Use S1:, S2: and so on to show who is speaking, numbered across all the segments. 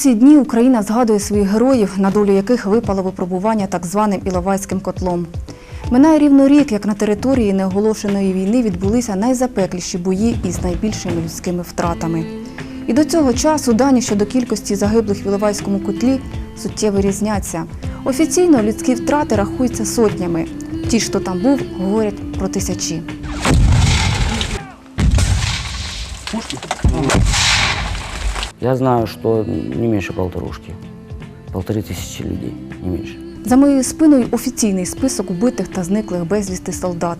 S1: Ці дні Україна згадує своїх героїв, на долю яких випало випробування так званим Іловайським котлом. Минає рівно рік, як на території неоголошеної війни відбулися найзапекліші бої із найбільшими людськими втратами. І до цього часу дані щодо кількості загиблих в Іловайському котлі суттєво різняться. Офіційно людські втрати рахуються сотнями. Ті, хто там був, говорять про тисячі.
S2: Я знаю, что не меньше полторушки. Полторы тысячи людей, не меньше.
S1: За моєю спиною офіційний список убитих та зниклих безвісти солдат.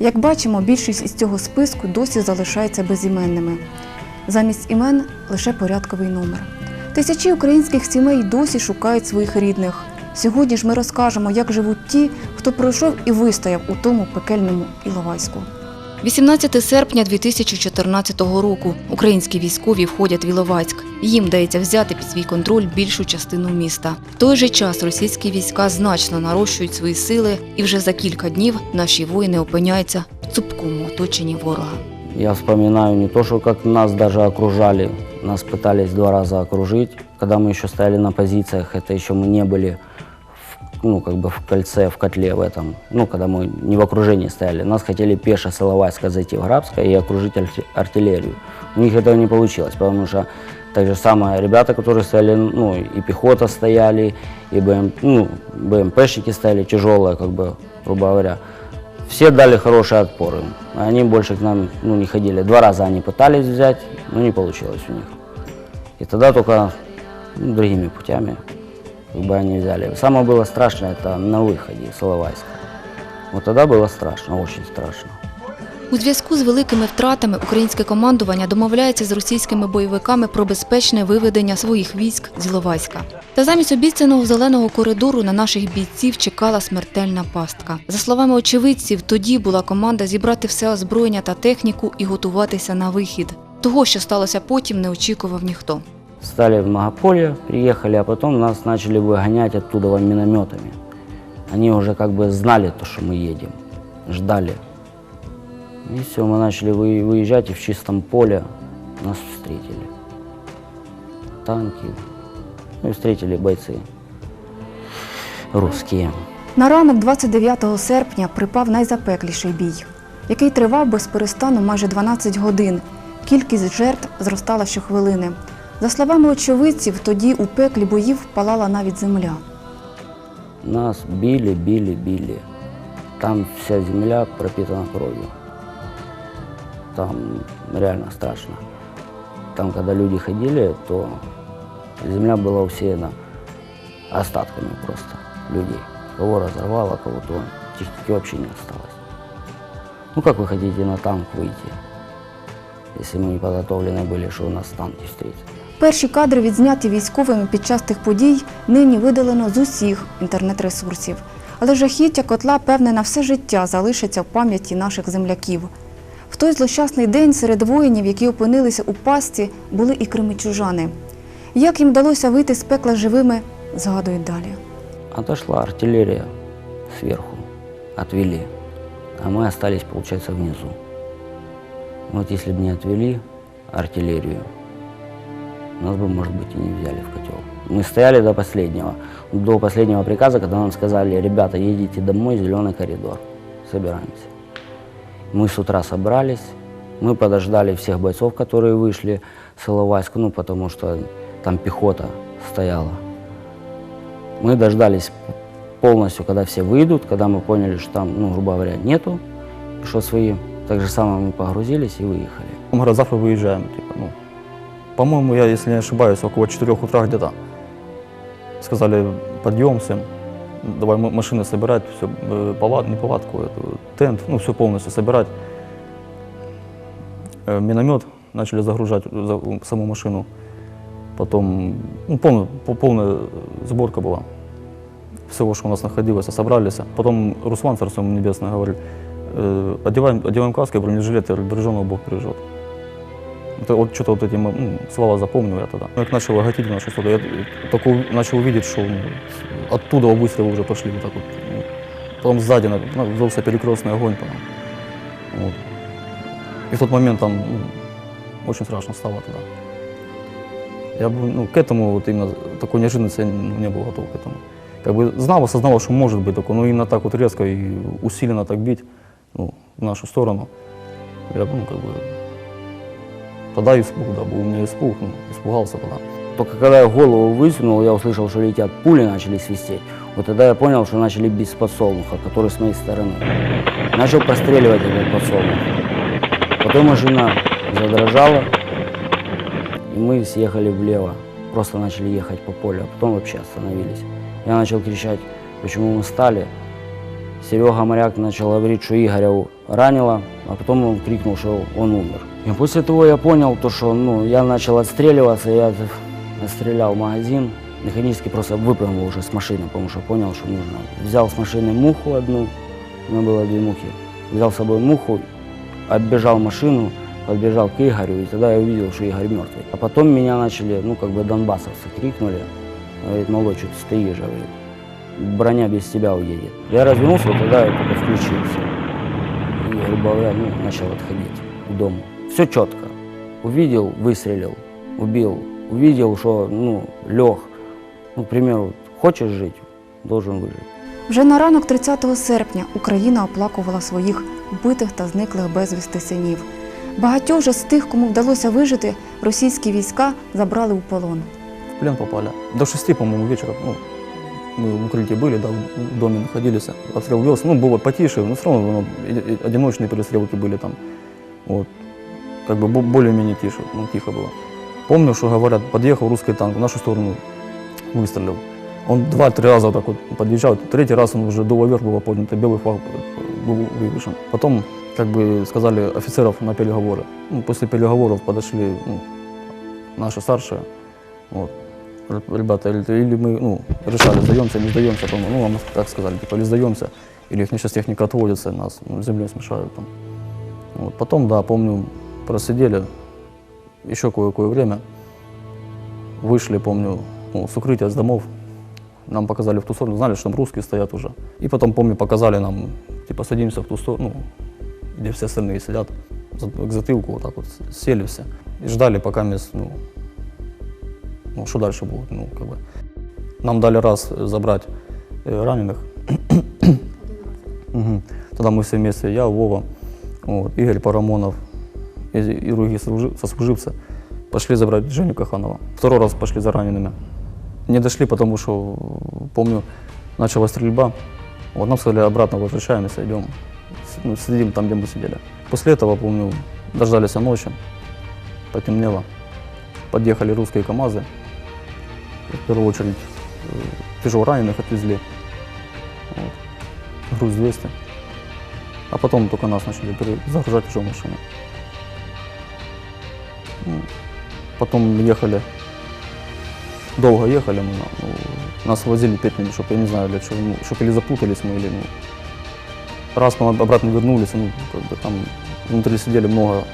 S1: Як бачимо, більшість із цього списку досі залишається безіменними. Замість імен лише порядковий номер. Тисячі українських сімей досі шукають своїх рідних. Сьогодні ж ми розкажемо, як живуть ті, хто пройшов і вистояв у тому пекельному Іловайську. 18 серпня 2014 року українські військові входять в Іловайськ. Їм вдається взяти під свій контроль більшу частину міста. В той же час російські війська значно нарощують свої сили, і вже за кілька днів наші воїни опиняються в цупкому оточенні ворога.
S2: Я вспоминаю не то, что как нас даже окружали, нас пытались два раза окружить, когда мы еще стояли на позициях, это еще мы не были в, ну, как бы в кольце, в котле в этом, ну, когда мы не в окружении стояли. Нас хотели пеше с Иловайска зайти в Грабское и окружить арти- артиллерию. У них этого не получилось, потому что так же самое ребята, которые стояли, ну, и пехота стояли, и БМ, ну, БМПшники стояли тяжелые, как бы, грубо говоря. Все дали хороший отпор им. Они больше к нам ну, не ходили. Два раза они пытались взять, но не получилось у них. И тогда только ну, другими путями как бы они взяли. Самое было страшное это на выходе с Иловайска. Вот тогда было страшно, очень страшно.
S1: У зв'язку з великими втратами українське командування домовляється з російськими бойовиками про безпечне виведення своїх військ з Іловайська. Та замість обіцяного зеленого коридору на наших бійців чекала смертельна пастка. За словами очевидців, тоді була команда зібрати все озброєння та техніку і готуватися на вихід. Того, що сталося потім, не очікував ніхто.
S2: Стали в Многополье, приехали, а потом нас начали выгонять оттуда минометами. Они уже как бы знали то, что мы едем, ждали. И все, мы начали вы- выезжать, и в чистом поле нас встретили. Танки. Ну и встретили бойцы русские.
S1: На ранок 29 серпня припав найзапекліший бій, який тривав без перестану майже 12 годин. Кількість жертв зростала щохвилини. За словами очевидців, тоді у пеклі боїв палала навіть земля.
S2: Нас били, били, били. Там вся земля пропитана кровью. Там реально страшно. Там, когда люди ходили, то земля была усеяна остатками просто людей. Кого разорвало, кого-то техники вообще не осталось. Ну как вы хотите на танк выйти, если мы не подготовлены были, что у нас танки встретят?
S1: Перші кадри, відзняті військовими під час тих подій, нині видалено з усіх інтернет-ресурсів. Але жахіття котла, певне, на все життя залишиться в пам'яті наших земляків. В той злощасний день серед воїнів, які опинилися у пастці, були і кримичужани. Як їм вдалося вийти з пекла живими, згадують далі.
S2: Отошла артиллерия сверху, отвели, а мы остались, получается, внизу. Вот если бы не отвели артиллерию, нас бы, может быть, и не взяли в котел. Мы стояли до последнего, до последнего приказа, когда нам сказали, ребята, едете домой, зеленый коридор, собираемся. Мы с утра собрались, мы подождали всех бойцов, которые вышли с Иловайска, ну, потому что там пехота стояла. Мы дождались полностью, когда все выйдут, когда мы поняли, что там, ну, грубо говоря, нету, что свои. Так же самое мы погрузились и выехали.
S3: Он говорит, завтра выезжаем. Типа, ну, по-моему, я, если не ошибаюсь, около 4 утра где-то. Сказали, подъем всем, давай м- машины собирать, все, палат, не палатку, эту, тент, ну, все полностью собирать. Э, Миномет начали загружать за- саму машину. Потом, ну, полная, по- полная сборка была всего, что у нас находилось, собрались. Потом Руслан, Царство ему Небесное, говорит, э, одеваем, одеваем каски, бронежилеты, береженого Бог бережет. Это вот что-то вот эти ну, слова запомнил я тогда. Как начал гатить в нашу сторону, я только у- начал видеть, что ну, оттуда выстрелы уже пошли вот так вот. ну. Потом сзади на- ну, велся перекрестный огонь. Потом. Вот. И в тот момент там ну, очень страшно стало тогда. Я бы, ну, к этому вот именно такой неожиданности я ну, не был готов к этому. Как бы знал, осознавал, что может быть такое, но именно так вот резко и усиленно так бить ну, в нашу сторону. Я, ну, как бы, тогда испуг, да, был у меня испуг, ну, испугался тогда.
S2: Только когда я голову высунул, я услышал, что летят пули, начали свистеть. Вот тогда я понял, что начали бить с подсолнуха, который с моей стороны. Начал простреливать этот подсолнух. Потом машина задрожала, и мы съехали влево. Просто начали ехать по полю, а потом вообще остановились. Я начал кричать, почему мы стали. Серега Моряк начал говорить, что Игоря ранило, а потом он крикнул, что он умер. И после того я понял, то, что ну, я начал отстреливаться, я отстрелял магазин, механически просто выпрыгнул уже с машины, потому что понял, что нужно. Взял с машины муху одну, у меня было две мухи, взял с собой муху, оббежал машину, подбежал к Игорю, и тогда я увидел, что Игорь мертвый. А потом меня начали, ну, как бы донбассовцы крикнули, говорит, малой, что ты стоишь, говорит, броня без тебя уедет. Я развернулся, вот тогда я только включился. И, грубо говоря, ну, начал отходить к дому. Все четко. Увидел, выстрелил, убил. Увидел, что, ну, лег. Ну, к примеру, хочешь жить, должен выжить.
S1: Вже на ранок 30 серпня Україна оплакувала своїх вбитих та зниклих безвісти синів. Багатьох же з тих, кому вдалося вижити, російські війська забрали у полон.
S3: В плен попали. До шести, по-моему, вечера, ну, мы в укрытии были, да, в доме находились. Обстрел велся, ну, было потише, но все равно ну, одиночные перестрелки были там. Вот. Как бы бо- более-менее тише, ну, тихо было. Помню, что говорят, подъехал русский танк в нашу сторону, выстрелил. Он два-три раза вот так вот подъезжал, третий раз он уже дуло вверх было поднято, белый флаг э, был вывешен. Потом, как бы сказали офицеров на переговоры. Ну, после переговоров подошли ну, наши старшие, вот. Ребята, или, или мы ну, решали, сдаемся, не сдаемся, по ну, нам так сказали, типа, или сдаемся, или их сейчас техника отводится, нас ну, землей смешают там. Вот. Потом, да, помню, просидели еще кое-кое время, вышли, помню, ну, с укрытия, с домов, нам показали в ту сторону, знали, что там русские стоят уже. И потом, помню, показали нам, типа, садимся в ту сторону, ну, где все остальные сидят, к затылку вот так вот сели все. И ждали, пока мисс, ну, ну, что дальше будет, ну, как бы. Нам дали раз забрать э, раненых. Мгм. Тогда мы все вместе, я, Вова, вот, Игорь Парамонов и, и другие сослужи- сослуживцы, пошли забрать Женю Каханова. Второй раз пошли за ранеными. Не дошли, потому что, помню, началась стрельба. Вот нам сказали, обратно возвращаемся, идем, с- ну, сидим там, где мы сидели. После этого, помню, дождались ночи, потемнело. Подъехали русские КАМАЗы. В первую очередь э, тяжело раненых отвезли. Вот. Груз 200. А потом только нас начали загружать уже в машину. Ну, Потом ехали, долго ехали мы, ну, нас возили 5 минут, чтобы я не знаю для чего, ну, чтобы или запутались мы, или ну, раз мы обратно вернулись, ну, как бы там внутри сидели много,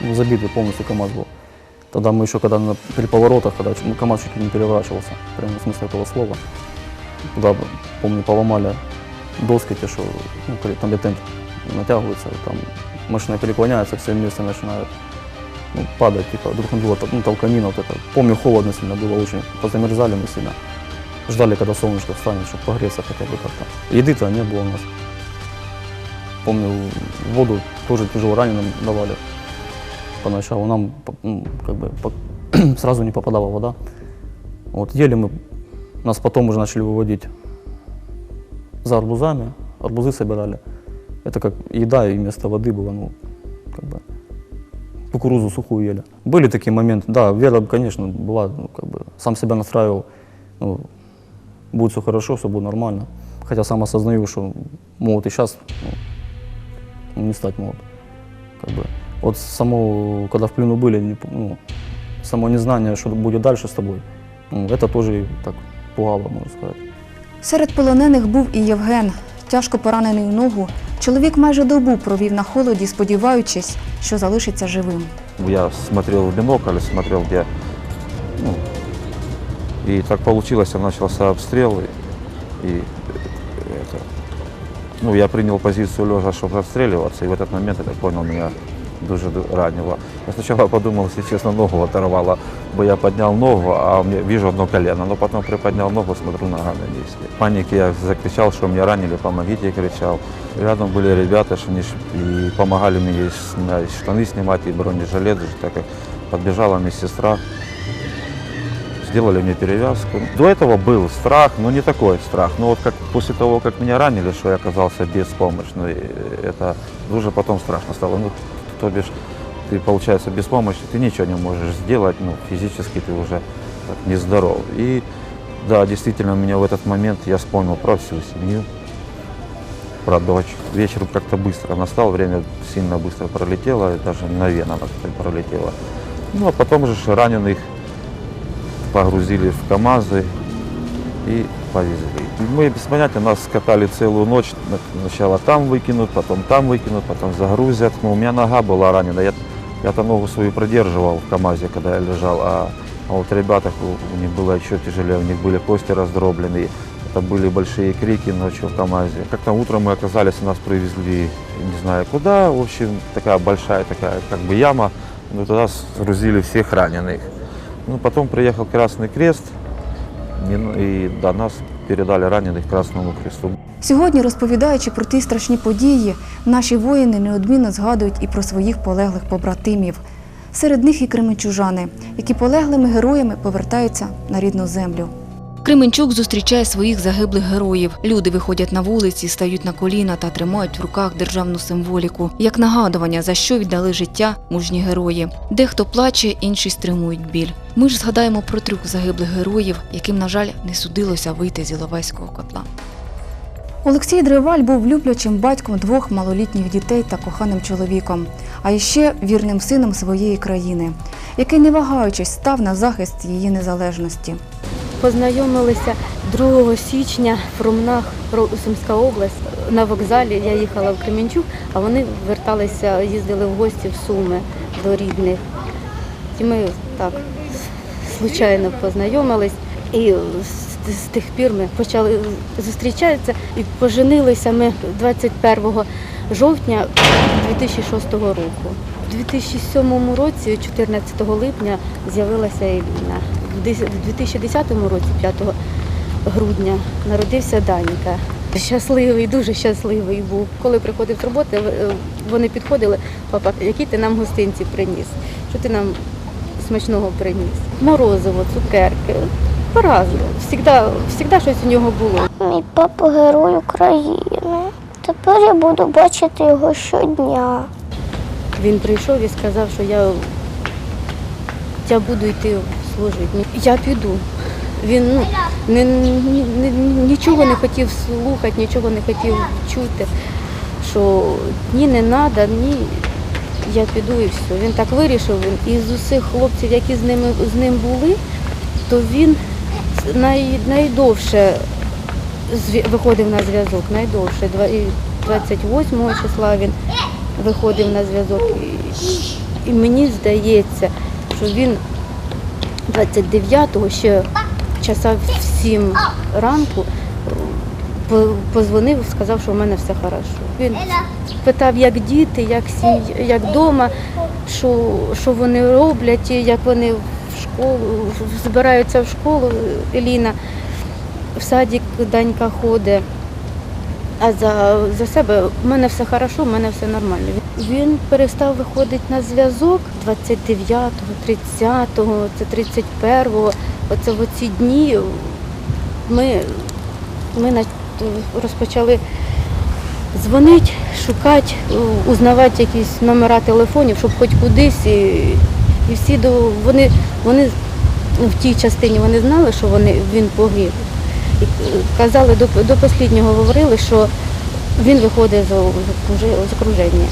S3: ну, забитый полностью КАМАЗ был. Тогда мы еще, когда на, при поворотах, когда ну, чуть ли не переворачивался, прямо в смысле этого слова, туда, помню, поломали доски, те, что, ну, там где тент натягивается, там машина переклоняется, все вместе начинают ну, падать, типа, друг на друга, ну, толканина вот это. Помню, холодно сильно было очень, позамерзали мы сильно. Ждали, когда солнышко встанет, чтобы погреться хотя бы как-то. Еды-то не было у нас. Помню, воду тоже тяжело раненым давали поначалу. Нам по- ну, как бы сразу не попадала вода. Вот ели мы, нас потом уже начали выводить за арбузами, арбузы собирали. Это как еда и вместо воды было, ну, как бы кукурузу сухую ели. Были такие моменты, да, вера, конечно, была, ну, как бы, сам себя настраивал, ну, будет все хорошо, все будет нормально. Хотя сам осознаю, что могут и сейчас ну, не стать могут. Как бы. Вот само, когда в плену были, не п- ну, само незнание, что будет дальше с тобой, ну, это тоже так пугало, можно сказать.
S1: Серед полонених був і Євген. Тяжко поранений у ногу. Чоловік майже добу провів на холоді, сподіваючись, що залишиться живим.
S4: Я смотрел в бинокль, смотрел где. Ну, и так получилось, начался обстрел. И, и, э, это, ну, я принял позицию лежа, чтобы отстреливаться. И в этот момент, я так понял, меня дуже ду- ранило. Я сначала подумал, если честно, ногу оторвало, бо я поднял ногу, а у меня вижу одно колено, но потом приподнял ногу, смотрю, нога на месте. В панике я закричал, что меня ранили, помогите, я кричал. Рядом были ребята, что они и помогали мне и штаны снимать, и бронежилет, так как подбежала медсестра, сделали мне перевязку. До этого был страх, но не такой страх. Но вот как после того, как меня ранили, что я оказался беспомощный, это уже потом страшно стало. Ну, то бишь, ты, получается, беспомощный, ты ничего не можешь сделать, ну, физически ты уже так, нездоров. И да, действительно, у меня в этот момент я вспомнил про всю семью, про дочь. Вечер как-то быстро настал, время сильно быстро пролетело, и даже мгновенно как-то пролетело. Ну, а потом уже ж раненых погрузили в КАМАЗы и повезли. Мы без понятия, нас катали целую ночь. На- Сначала там выкинут, потом там выкинут, потом загрузят. Ну, у меня нога была ранена. Я, я-то ногу свою продерживал в КАМАЗе, когда я лежал. А, а вот ребята, у, у них было еще тяжелее, у них были кости раздробленные. Это были большие крики ночью в КАМАЗе. Как-то утром мы оказались, нас привезли не знаю куда. В общем, такая большая такая как бы яма. Ну, туда сгрузили всех раненых. Ну, потом приехал Красный Крест, не- и до нас передали ранених Красному Кресту.
S1: Сьогодні, розповідаючи про ті страшні події, наші воїни неодмінно згадують і про своїх полеглих побратимів. Серед них і кременчужани, які полеглими героями повертаються на рідну землю. Кременчук зустрічає своїх загиблих героїв. Люди виходять на вулиці, стають на коліна та тримають в руках державну символіку, як нагадування, за що віддали життя мужні герої. Дехто плаче, інші стримують біль. Ми ж згадаємо про трьох загиблих героїв, яким, на жаль, не судилося вийти з Іловайського котла. Олексій Древаль був люблячим батьком двох малолітніх дітей та коханим чоловіком, а іще вірним сином своєї країни, який, не вагаючись, став на захист її незалежності.
S5: Познайомилися 2 січня в Ромнах, Ро- Сумська область. На вокзалі я їхала в Кременчук, а вони верталися, їздили в гості в Суми до рідних. І ми так случайно познайомились. І з тих пір ми почали зустрічатися і поженилися ми 21 жовтня 2006 року. У 2007 році, 14 липня, з'явилася Еліна. В 2010 році, 5 грудня, народився Даніка. Щасливий, дуже щасливий був. Коли приходив з роботи, вони підходили, папа, які ти нам гостинці приніс? Що ти нам смачного приніс? Морозиво, цукерки. По-разному. Всігда, всігда щось у нього було.
S6: Мій папа герой України. Тепер я буду бачити його щодня.
S5: Він прийшов і сказав, що я, я буду йти служити. Я піду. Він ну, не, ні- нічого не хотів слухати, нічого не хотів чути, що ні, не треба, ні, я піду і все. Він так вирішив. Він, і з усіх хлопців, які з, ними, з ним були, то він най, найдовше виходив на зв'язок, найдовше. 28 числа він виходив на зв'язок. І мені здається, що він 29-го ще часа в 7 ранку по- позвонив, сказав, що в мене все хорошо. Він питав, як діти, як сім'я, як вдома, що, що вони роблять, як вони в школу збираються в школу. Еліна в садик Данька ходить. А за, за себе в мене все хорошо, в мене все нормально. Він перестав виходити на зв'язок 29-го, 30-го, це 31-го. Оце в оці дні ми, ми розпочали дзвонити, шукати, узнавати якісь номера телефонів, щоб хоч кудись. І, і всі до вони, вони в тій частині вони знали, що вони, він погиб І е, казали, до, до останнього говорили, що він виходить з, окружи- з окруження.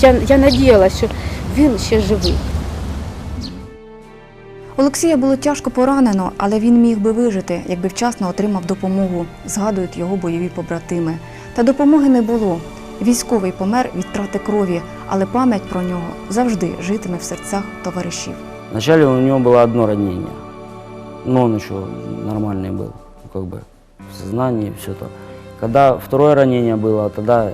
S5: Я, я надіялася, що він ще живий.
S1: Олексія було тяжко поранено, але він міг би вижити, якби вчасно отримав допомогу, згадують його бойові побратими. Та допомоги не було. Військовий помер від трати крові, але пам'ять про нього завжди житиме в серцях товаришів.
S2: Вначале у него было одно ранение, но он еще нормальный был, ну, как бы В сознании все то. Когда второе ранение было, тогда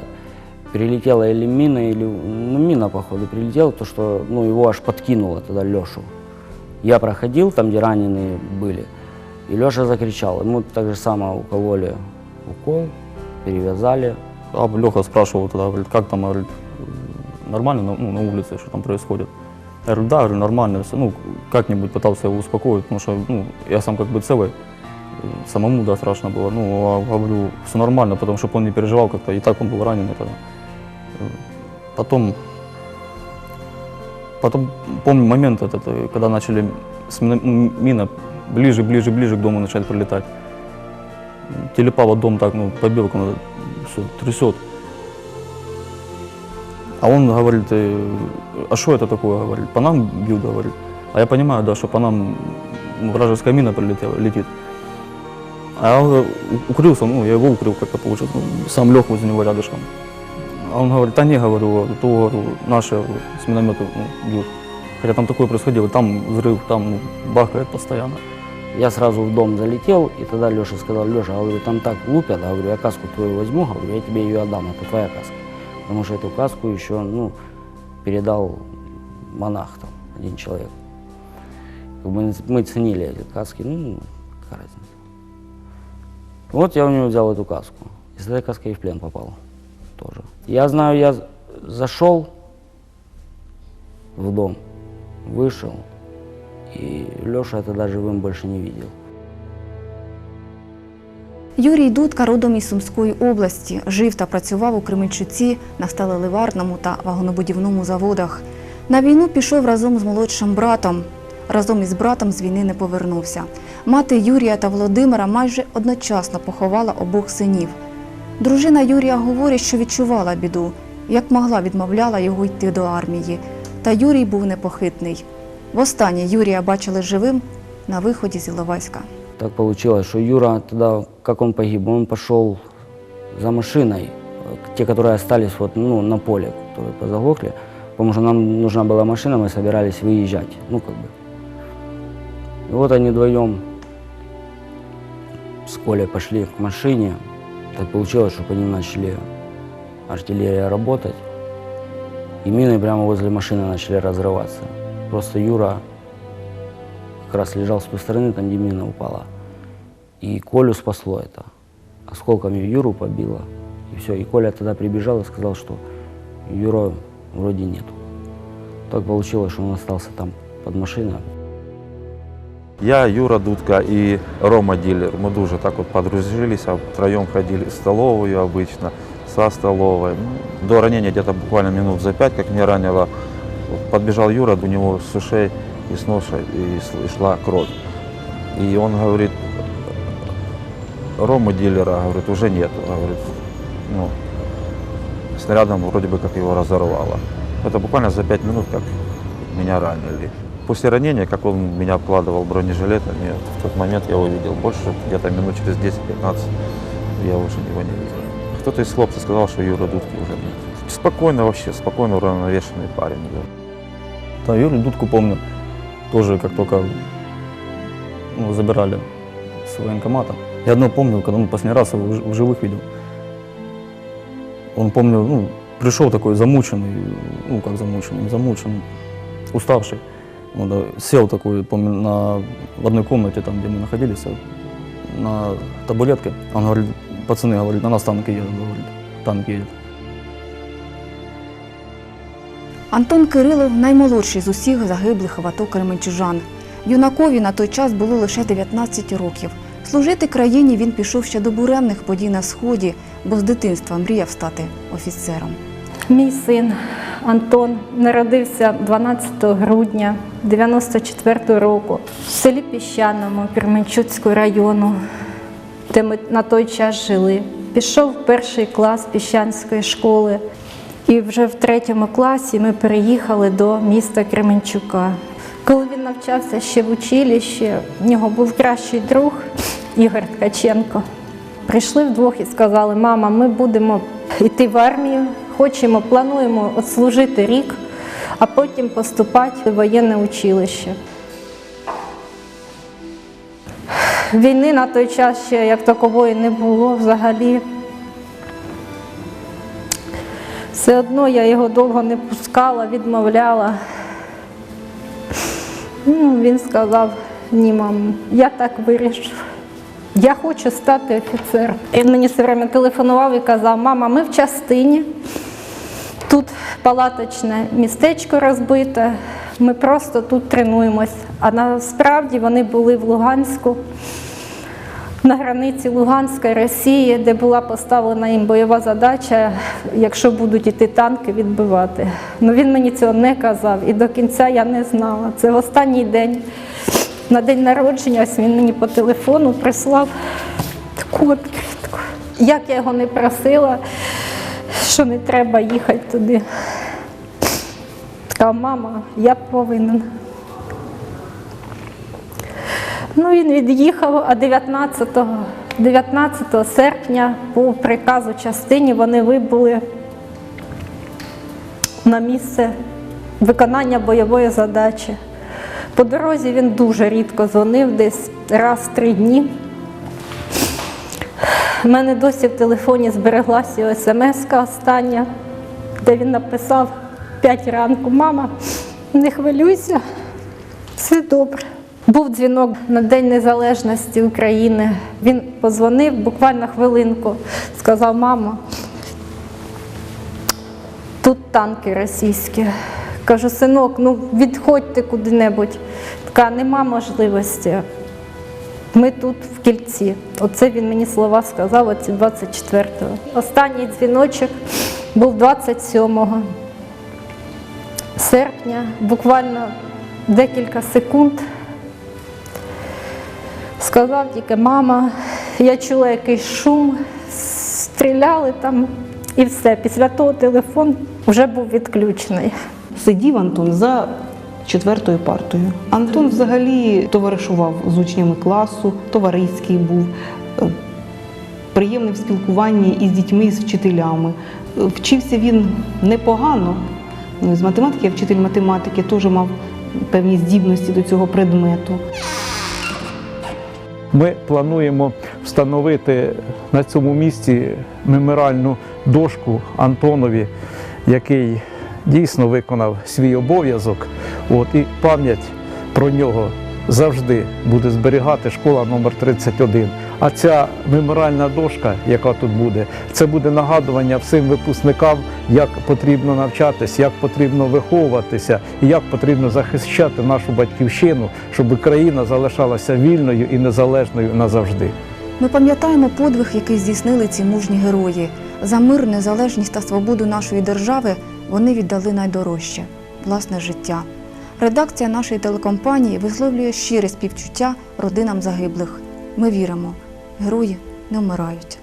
S2: прилетела или мина, или, ну, мина, походу, прилетела, то, что, ну, его аж подкинуло тогда Лешу. Я проходил там, где раненые были, и Леша закричал. Ему так же самое укололи укол, перевязали.
S3: А Леха спрашивал тогда, говорит, как там, говорит, нормально на, ну, на улице, что там происходит? Я говорю, да, говорю, нормально, всё». ну, как-нибудь пытался его успокоить, потому что, ну, я сам как бы целый, самому, да, страшно было, ну, а говорю, все нормально, потому что он не переживал как-то, и так он был раненый тогда. Э, Потом, потом помню момент этот, э, когда начали с мина, ближе, ближе, ближе к дому начать прилетать. Телепало дом так, ну, по белкам, все, трясет. А он говорит, э, а что это такое, говорит, по нам бьют, говорит. А я понимаю, да, что по нам ну, вражеская мина прилетела, летит. А я у- укрылся, ну, я его укрыл как-то получилось, ну, сам лег возле него рядышком. А он говорит, да не, говорю, то, говорю, наши с миномета ну, бьют. Хотя там такое происходило, там взрыв, там ну, бахает постоянно.
S2: Я сразу в дом залетел, и тогда Леша сказал, Леша, говорю, там так лупят, а говорю, я каску твою возьму, говорю, я тебе ее отдам, это твоя каска. Потому что эту каску еще, ну, передал монах там, один человек. Бы мы ценили эти каски, ну, какая разница. Вот я у него взял эту каску. И с этой каской и в плен попал тоже. Я знаю, я зашел в дом, вышел, и Леша тогда живым больше не видел.
S1: Юрій Дудка родом із Сумської області. Жив та працював у Кременчуці на сталеливарному та вагонобудівному заводах. На війну пішов разом з молодшим братом. Разом із братом з війни не повернувся. Мати Юрія та Володимира майже одночасно поховала обох синів. Дружина Юрія говорить, що відчувала біду, як могла відмовляла його йти до армії. Та Юрій був непохитний. Востаннє Юрія бачили живим на виході з Іловайська.
S2: Так получилось, что Юра тогда, как он погиб, он пошел за машиной, э, те, которые остались вот, ну, на поле, которые позаглохли, потому что нам нужна была машина, мы собирались выезжать, ну, как бы. И вот они вдвоем с Колей пошли к машине. Так получилось, что по ним начали артиллерия работать, и мины прямо возле машины начали разрываться. Просто Юра как раз лежал с той стороны, там, где мина упала. И Колю спасло это. Осколками Юру побило. И все. И Коля тогда прибежал и сказал, что Юра вроде нету. Так получилось, что он остался там под машиной.
S4: Я, Юра Дудка и Рома Дилер, мы дуже так вот подружились, а втроем ходили в столовую обычно, со столовой. Ну, До ранения где-то буквально минут за пять, как меня ранило, подбежал Юра, у него с ушей и с с- и шла кровь. И он говорит, Рома Дилера, говорит, уже нет, говорит, ну, снарядом вроде бы как его разорвало. Это буквально за пять минут, как меня ранили. После ранения, как он меня обкладывал бронежилетами, в тот момент я увидел. Больше где-то минут через 10-15 я уже его не видел. Кто-то из хлопцев сказал, что Юра Дудки уже нет. Спокойно вообще, спокойно уравновешенный парень. Да.
S3: Да, Юрию Дудку помню, тоже как только ну, забирали с военкомата. Я одно помню, когда он последний раз его в живых видел. Он, помню, ну, пришел такой замученный, ну, как замученный, замученный, уставший. Сел такой, помню, на, в одной комнате, там, где мы находились, на табуретке. Он говорит, пацаны, говорит, на нас танки едут, говорит, танк едет.
S1: Антон Кирилов наймолодший з усіх загиблих в АТО Кременчужан. Юнакові на той час було лише 19 років. Служити країні він пішов ще до буремних подій на сході, бо з дитинства мріяв стати офіцером.
S7: Мій син Антон народився 12 грудня 94 року в селі Піщаному Кременчуцького району, де ми на той час жили. Пішов в перший клас Піщанської школи, і вже в третьому класі ми переїхали до міста Кременчука. Коли він навчався ще в училищі, в нього був кращий друг Ігор Ткаченко. Прийшли вдвох і сказали, мама, ми будемо йти в армію, хочемо, плануємо отслужити рік, а потім поступати в воєнне училище. Війни на той час ще як такової не було взагалі. Все одно я його довго не пускала, відмовляла. Ну, він сказав, ні, мам, я так вирішив. Я хочу стати офіцером. Він мені все время телефонував і казав, мама, ми в частині. Тут палаточне містечко розбите, ми просто тут тренуємось. А насправді вони були в Луганську, на границі Луганська Росії, де була поставлена їм бойова задача, якщо будуть іти танки, відбивати. Ну він мені цього не казав і до кінця я не знала. Це в останній день. На день народження ось він мені по телефону прислав відкритку. Як я його не просила, що не треба їхати туди. Така мама, я повинен. Ну, він від'їхав, а 19, 19 серпня по приказу частині вони вибули на місце виконання бойової задачі. По дорозі він дуже рідко дзвонив, десь раз в три дні. У мене досі в телефоні збереглася його смс остання, де він написав 5 ранку: Мама, не хвилюйся, все добре. Був дзвінок на День Незалежності України. Він позвонив буквально хвилинку, сказав, мама, тут танки російські. Кажу, синок, ну відходьте куди-небудь. Така нема можливості. Ми тут в кільці. Оце він мені слова сказав, оці 24-го. Останній дзвіночок був 27 серпня, буквально декілька секунд. Сказав тільки мама, я чула якийсь шум, стріляли там і все. Після того телефон вже був відключений.
S8: Сидів Антон за четвертою партою. Антон взагалі товаришував з учнями класу, товариський був, е, приємний в спілкуванні із дітьми, з вчителями. Е, Вчився він непогано. Ну, З математики, я вчитель математики, теж мав певні здібності до цього предмету.
S9: Ми плануємо встановити на цьому місці меморіальну дошку Антонові, який дійсно виконав свій обов'язок. От, і пам'ять про нього завжди буде зберігати школа номер 31. А ця меморіальна дошка, яка тут буде, це буде нагадування всім випускникам, як потрібно навчатись, як потрібно виховуватися і як потрібно захищати нашу батьківщину, щоб країна залишалася вільною і незалежною назавжди.
S1: Ми пам'ятаємо подвиг, який здійснили ці мужні герої. За мир, незалежність та свободу нашої держави вони віддали найдорожче власне життя. Редакція нашої телекомпанії висловлює щире співчуття родинам загиблих. Ми віримо, герої не вмирають.